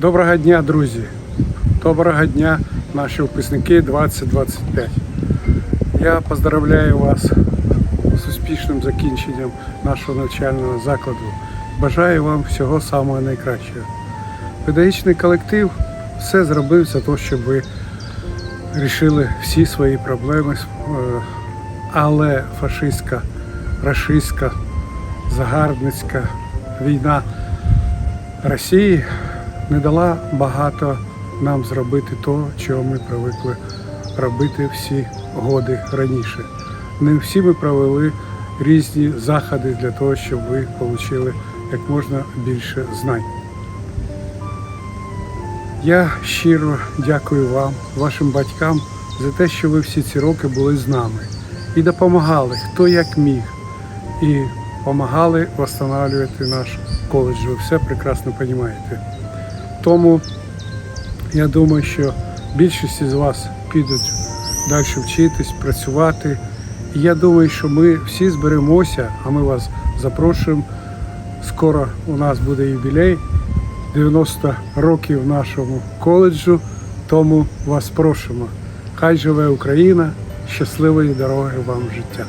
Доброго дня, друзі! Доброго дня, наші випускники 2025. Я поздравляю вас з успішним закінченням нашого навчального закладу. Бажаю вам всього самого найкращого. Педагогічний колектив все зробив за те, щоб ви рішили всі свої проблеми, е, але фашистська, рашистська, загарбницька війна Росії не дала багато нам зробити того, чого ми привикли робити всі годи раніше. Не всі ми провели різні заходи для того, щоб ви отримали як можна більше знань. Я щиро дякую вам, вашим батькам, за те, що ви всі ці роки були з нами і допомагали, хто як міг, і допомагали встановлювати наш коледж. Ви все прекрасно розумієте. Тому я думаю, що більшість з вас підуть далі вчитись, працювати. І я думаю, що ми всі зберемося, а ми вас запрошуємо. Скоро у нас буде юбілей 90 років нашому коледжу. Тому вас просимо. Хай живе Україна! Щасливої дороги вам життя!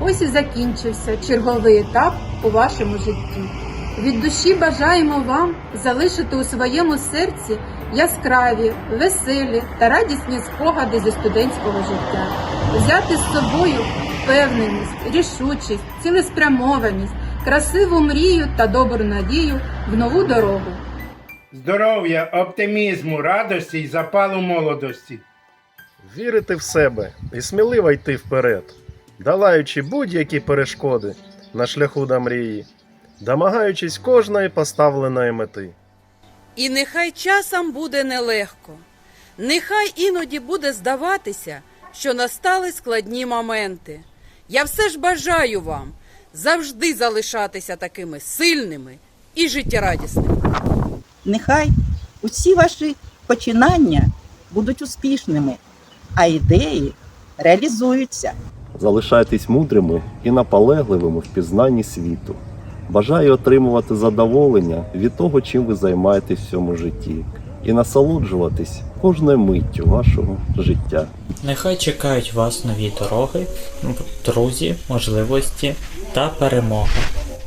Ось і закінчився черговий етап у вашому житті. Від душі бажаємо вам залишити у своєму серці яскраві, веселі та радісні спогади зі студентського життя, взяти з собою впевненість, рішучість, цілеспрямованість, красиву мрію та добру надію в нову дорогу. Здоров'я, оптимізму, радості й запалу молодості. Вірити в себе і сміливо йти вперед, долаючи будь-які перешкоди на шляху до мрії, домагаючись кожної поставленої мети. І нехай часом буде нелегко, нехай іноді буде здаватися, що настали складні моменти. Я все ж бажаю вам завжди залишатися такими сильними і життєрадісними. Нехай усі ваші починання будуть успішними, а ідеї реалізуються. Залишайтесь мудрими і наполегливими в пізнанні світу. Бажаю отримувати задоволення від того, чим ви займаєтесь в цьому житті, і насолоджуватись кожною миттю вашого життя. Нехай чекають вас нові дороги, друзі, можливості та перемога.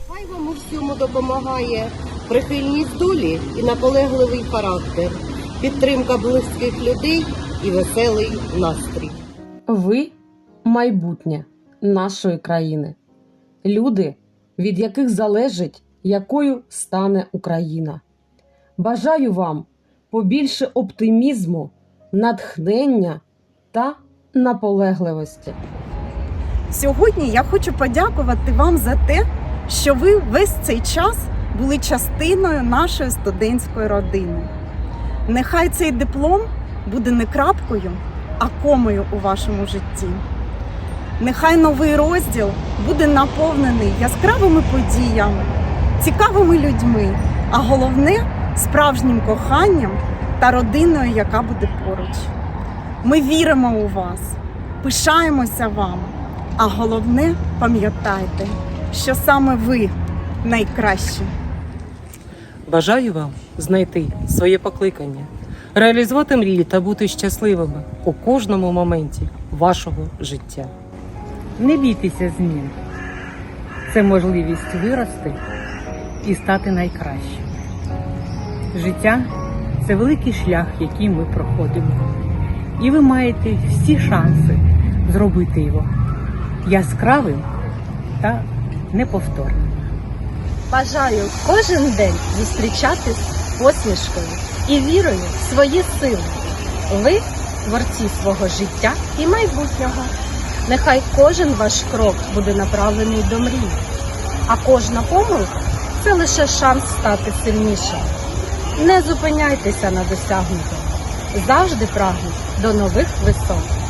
Хай вам у всьому допомагає прихильність долі і наполегливий характер, підтримка близьких людей і веселий настрій. Ви майбутнє нашої країни, люди, від яких залежить, якою стане Україна. Бажаю вам побільше оптимізму, натхнення та наполегливості. Сьогодні я хочу подякувати вам за те, що ви весь цей час були частиною нашої студентської родини. Нехай цей диплом буде не крапкою, а комою у вашому житті. Нехай новий розділ буде наповнений яскравими подіями, цікавими людьми, а головне справжнім коханням та родиною, яка буде поруч. Ми віримо у вас, пишаємося вам, а головне пам'ятайте, що саме ви найкращі. Бажаю вам знайти своє покликання, реалізувати мрії та бути щасливими у кожному моменті вашого життя. Не бійтеся змін. Це можливість вирости і стати найкращим. Життя це великий шлях, який ми проходимо. І ви маєте всі шанси зробити його яскравим та неповторним. Бажаю кожен день зустрічати з посмішкою і вірою в свої сили. Ви творці свого життя і майбутнього. Нехай кожен ваш крок буде направлений до мрії, а кожна помилка це лише шанс стати сильнішим. Не зупиняйтеся на досягнутому. Завжди прагніть до нових висот.